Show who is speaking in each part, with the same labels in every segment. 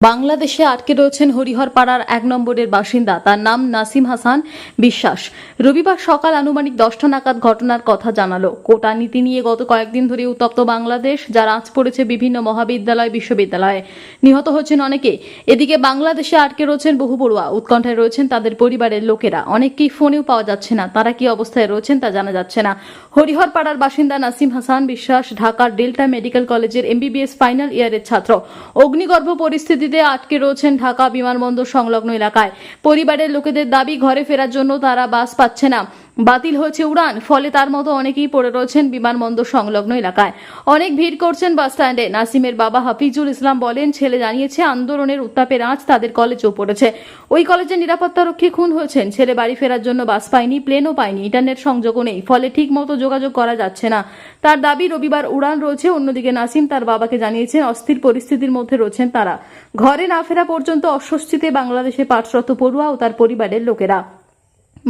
Speaker 1: বাংলাদেশে আটকে রয়েছেন হরিহরপাড়ার এক নম্বরের বাসিন্দা। তার নাম নাসিম হাসান বিশ্বাস। রবিবার সকাল আনুমানিক দশটা নাগাদ ঘটনার কথা জানালো। কোটা নীতি নিয়ে গত কয়েকদিন ধরে উত্তপ্ত বাংলাদেশ যার আঁচ পড়েছে বিভিন্ন মহাবিদ্যালয়, বিশ্ববিদ্যালয়ে। নিহত হচ্ছেন অনেকে। এদিকে বাংলাদেশে আটকে রয়েছেন বহু পড়ুয়া। উৎকণ্ঠায় রয়েছেন তাদের পরিবারের লোকেরা। অনেককেই ফোনেও পাওয়া যাচ্ছে না। তারা কি অবস্থায় রয়েছেন তা জানা যাচ্ছে না। হরিহরপাড়ার বাসিন্দা নাসিম হাসান বিশ্বাস ঢাকার ডেল্টা মেডিকেল কলেজের এমবিবিএস ফাইনাল ইয়ারের ছাত্র। অগ্নিগর্ভ পরিস্থিতিতে আটকে রয়েছেন ঢাকা বিমানবন্দর সংলগ্ন এলাকায়। পরিবারের লোকেদের দাবি, ঘরে ফেরার জন্য তারা বাস পাচ্ছে না। বাতিল হয়েছে উড়ান, ফলে তার মতো অনেকেই পড়ে রয়েছেন বিমানবন্দর সংলগ্ন এলাকায়। অনেক ভিড় করছেন বাস স্ট্যান্ডে। নাসিমের বাবা হাফিজুল ইসলাম বলেন, ছেলে জানিয়েছে, আন্দোলনের উত্তাপের আঁচ তাদের কলেজেও পড়েছে। ওই কলেজের নিরাপত্তারক্ষী খুন হয়েছেন। ছেলে বাড়ি ফেরার জন্য বাস পায়নি, প্লেনও পায়নি, ইন্টারনেট সংযোগও নেই, ফলে ঠিক মতো যোগাযোগ করা যাচ্ছে না। তার দাবি, রবিবার উড়ান রয়েছে, অন্যদিকে নাসিম তার বাবাকে জানিয়েছেন, অস্থির পরিস্থিতির মধ্যে রয়েছেন তারা। ঘরে না ফেরা পর্যন্ত অস্বস্তিতে বাংলাদেশে পাঠরত পড়ুয়া ও তার পরিবারের লোকেরা।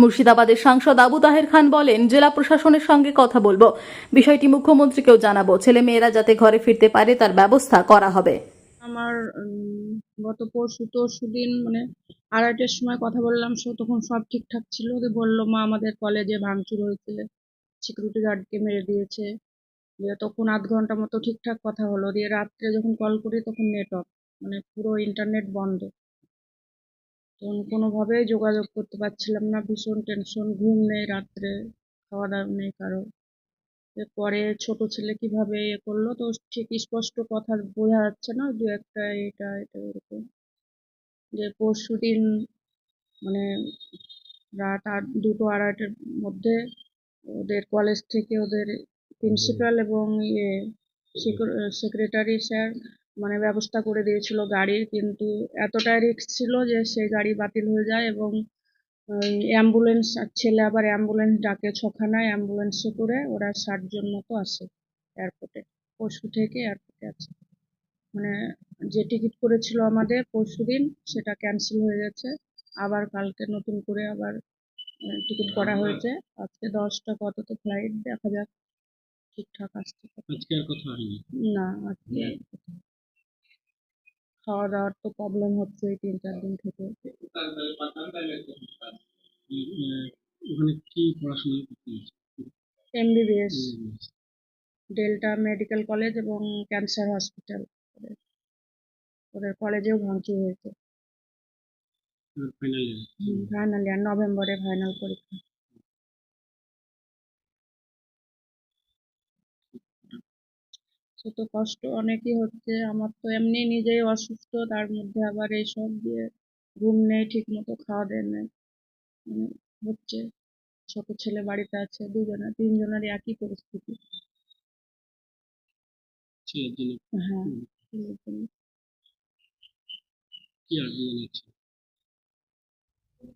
Speaker 1: মুর্শিদাবাদের সাংসদ আবু তাহের খান বলেন, জেলা প্রশাসনের সঙ্গে কথা বলব। বিষয়টি মুখ্যমন্ত্রীকেও জানাব। ছেলে মেয়েরা যাতে ঘরে ফিরতে পারে, তার ব্যবস্থা করা হবে।
Speaker 2: আমার গত পরশু তরশু দিন মানে আড়াইটের সময় কথা বললাম, সো তখন সব ঠিকঠাক ছিল। দিয়ে বলল, মা, আমাদের কলেজে ভাঙচুর হয়েছে সিকিউরিটি গার্ডকে মেরে দিয়েছে। দিয়ে তখন আধ ঘণ্টা মতো ঠিকঠাক কথা হলো। দিয়ে রাত্রে যখন কল করি, তখন নেটওয়ার্ক মানে পুরো ইন্টারনেট বন্ধ। তখন কোনোভাবেই যোগাযোগ করতে পারছিলাম না। ভীষণ টেনশন ঘুম নেই রাত্রে খাওয়া দাওয়া নেই কারও। পরে ছোট ছেলে কীভাবে ইয়ে করল? তো ঠিক স্পষ্ট কথা বোঝা যাচ্ছে না, দু একটা এটা এটা, এরকম। যে পরশু দিন মানে রাত আট, দুটো আড়াইটার মধ্যে ওদের কলেজ থেকে ওদের প্রিন্সিপাল এবং ইয়ে সেক্রেটারি স্যার মানে ব্যবস্থা করে দিয়েছিল গাড়ির কিন্তু এতটাই রিস্ক ছিল যে সেই গাড়ি বাতিল হয়ে যায় এবং অ্যাম্বুলেন্স ছেলে আবার অ্যাম্বুলেন্স ডাকে ছখানায় অ্যাম্বুলেন্সে করে ওরা ষাট জন মতো আসে এয়ারপোর্টে পরশু থেকে এয়ারপোর্টে আছে। মানে যে টিকিট করেছিল আমাদের পরশু দিন সেটা ক্যান্সেল হয়ে গেছে। আবার কালকে নতুন করে আবার টিকিট করা হয়েছে। আজকে দশটা কততে ফ্লাইট দেখা যাক ঠিকঠাক আসছে
Speaker 3: আজকে আর কথা হয়নি
Speaker 2: না আজকে খাওয়া দাওয়ার তো প্রবলেম হচ্ছে তিন চার দিন থেকে।
Speaker 3: ওখানে কি পড়াশোনা
Speaker 2: এমবিবিএস ডেল্টা মেডিকেল কলেজ এবং ক্যান্সার হসপিটাল ওদের কলেজেও ভাঙচুর হয়েছে।
Speaker 3: ফাইনাল ইয়ার
Speaker 2: নভেম্বরে ফাইনাল পরীক্ষা। তো কষ্ট অনেকই হচ্ছে। আমার তো এমনি নিজেই অসুস্থ তার মধ্যে আবার এইসব দিয়ে ঘুম নেই ঠিক মতো খাওয়া দেয় নেই। মানে হচ্ছে ছোট ছেলে বাড়িতে আছে দুজনে তিনজনেরই একই পরিস্থিতি। হ্যাঁ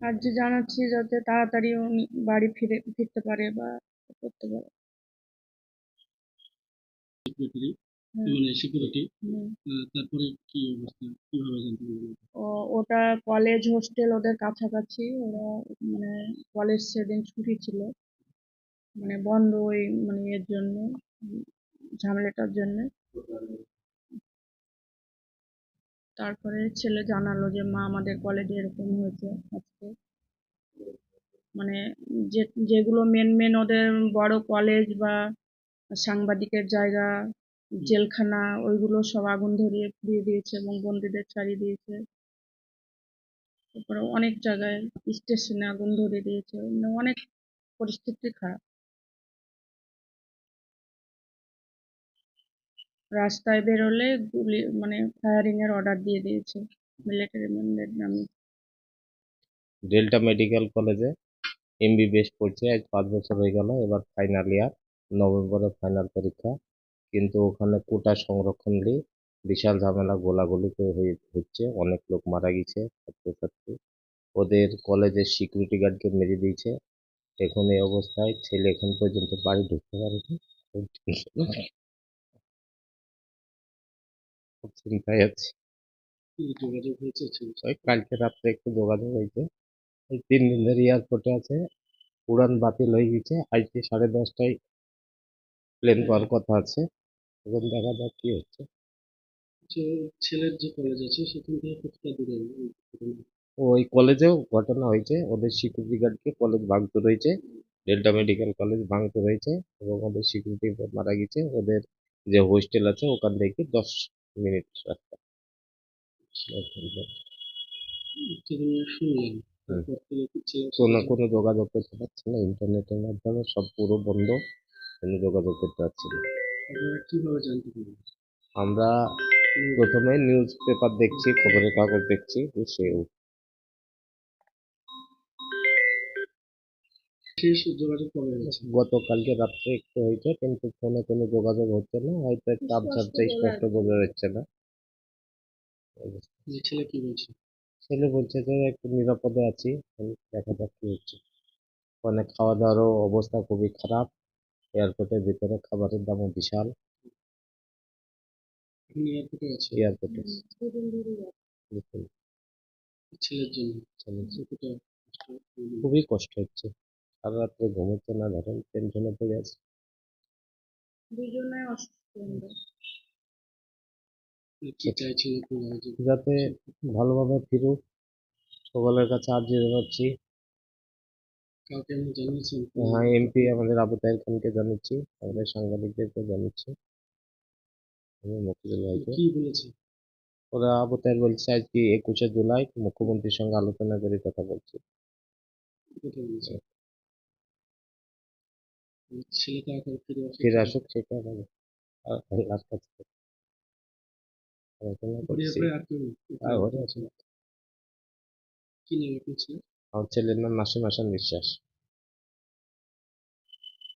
Speaker 2: আর যে জানাচ্ছি যাতে তাড়াতাড়ি উনি বাড়ি ফিরে ফিরতে পারে বা করতে পারে। হ্যাঁ।
Speaker 3: মানে সিকিউরিটি তারপরে কি অবস্থা? কীভাবে জানতে পারবেন
Speaker 2: ও ওটা কলেজ হোস্টেল ওদের কাছাকাছি। ওরা মানে কলেজ সেদিন ছুটি ছিল। মানে বন্ধ ওই মানে এর জন্য ঝামেলাটার জন্য। তারপরে ছেলে জানালো যে মা আমাদের কলেজে এরকম হয়েছে আজকে। মানে যে যেগুলো মেন মেন ওদের বড় কলেজ বা সাংবাদিকের জায়গা জেলখানা ওইগুলো সব আগুন ধরিয়ে দিয়ে দিয়েছে এবং বন্দীদের ছাড়িয়ে দিয়েছে। তারপরে অনেক জায়গায় স্টেশনে আগুন ধরিয়ে দিয়েছে। মানে অনেক পরিস্থিতি খারাপ। রাস্তায় বেরোলে গুলি মানে ফায়ারিং এর অর্ডার দিয়ে দিয়েছে। মিলিটারি ম্যানদের নামে।
Speaker 4: ডেল্টা মেডিকেল কলেজে এমবিবিএস পড়ছে আজ পাঁচ বছর হয়ে গেল এবার ফাইনাল ইয়ার নভেম্বরে ফাইনাল পরীক্ষা। কিন্তু ওখানে কোটা সংরক্ষণ নিয়ে বিশাল ঝামেলা, গোলাগুলি হয়ে, হচ্ছে। অনেক লোক মারা গেছে, ছাত্রছাত্রী। ওদের কলেজের সিকিউরিটি গার্ডকে মেরে দিয়েছে। এখন এই অবস্থায় ছেলে এখন পর্যন্ত বাড়ি ঢুকতে পারেনি। চিন্তায় আছে। কালকে রাত্রে একটু যোগাযোগ হয়েছে। তিন দিন ধরে এয়ারপোর্টে আছে। উড়ান বাতিল হয়ে গেছে। আজকে সাড়ে দশটায় প্লেন পাওয়ার কথা আছে এখন দেখা যাক কি হচ্ছে।
Speaker 3: ছেলের যে কলেজ আছে সেখান থেকে দূরে?
Speaker 4: ওই কলেজেও ঘটনা হয়েছে। ওদের সিকিউরিটি গার্ডকে কলেজ ভাঙতে রয়েছে ডেল্টা মেডিকেল কলেজ ভাঙতে রয়েছে এবং ওদের সিকিউরিটি মারা গেছে। ওদের যে হোস্টেল আছে ওখান থেকে দশ মিনিট রাস্তা। কোনো কোনো যোগাযোগ করতে পারছি না। ইন্টারনেটের মাধ্যমে সব পুরো বন্ধ। কোনো যোগাযোগ করতে পারছি না।
Speaker 3: কীভাবে জানতে পারলেন
Speaker 4: আমরা প্রথমে নিউজ পেপার দেখছি খবরের কাগজ দেখছি
Speaker 3: হয়েছে?
Speaker 4: গতকালকে রাত্রে একটু হয়েছে কিন্তু ফোনে কোনো যোগাযোগ হচ্ছে না হয়তো একটু আবসারটা স্পষ্ট বোঝা যাচ্ছে না।
Speaker 3: ছেলে কি বলছে?
Speaker 4: ছেলে বলছে যে একটু নিরাপদে আছি দেখা যাক কি হচ্ছে। ওখানে খাওয়া দাওয়ারও অবস্থা খুবই খারাপ। এয়ারপোর্টের ভিতরে খাবারের দামও বিশাল।
Speaker 3: এয়ারপোর্টে আছে?
Speaker 4: এয়ারপোর্টে।
Speaker 3: ছেলের জন্য। কতটা কষ্ট হলো?
Speaker 4: খুবই কষ্ট হচ্ছে। সারা রাত্রে ঘুমোতে না ধরেন টেনশনে পড়ে আছে।
Speaker 2: দুজনে অসুস্থ
Speaker 4: যাতে ভালোভাবে ফিরুক। সকলের কাছে আর্জি জানাচ্ছি হ্যাঁ এমপি আমাদের আবু তাহের খানকে জানাচ্ছি আমাদের সাংবাদিকদেরকে জানাচ্ছি আমি মফিজুল ভাইকে
Speaker 3: কি বলেছে?
Speaker 4: ওরা আবু তাহের বলছে আজকে একুশে জুলাই মুখ্যমন্ত্রীর সঙ্গে আলোচনা করে কথা বলছি।
Speaker 3: বলেছে। ফিরে আসে
Speaker 4: ফিরে আসুক সেটা হবে আর আল্লাহর কাছে। প্রার্থনা করছি।
Speaker 3: আর?
Speaker 4: আর ঘরে আছে।
Speaker 3: কি নাম আপনার ছেলে
Speaker 4: আমার ছেলের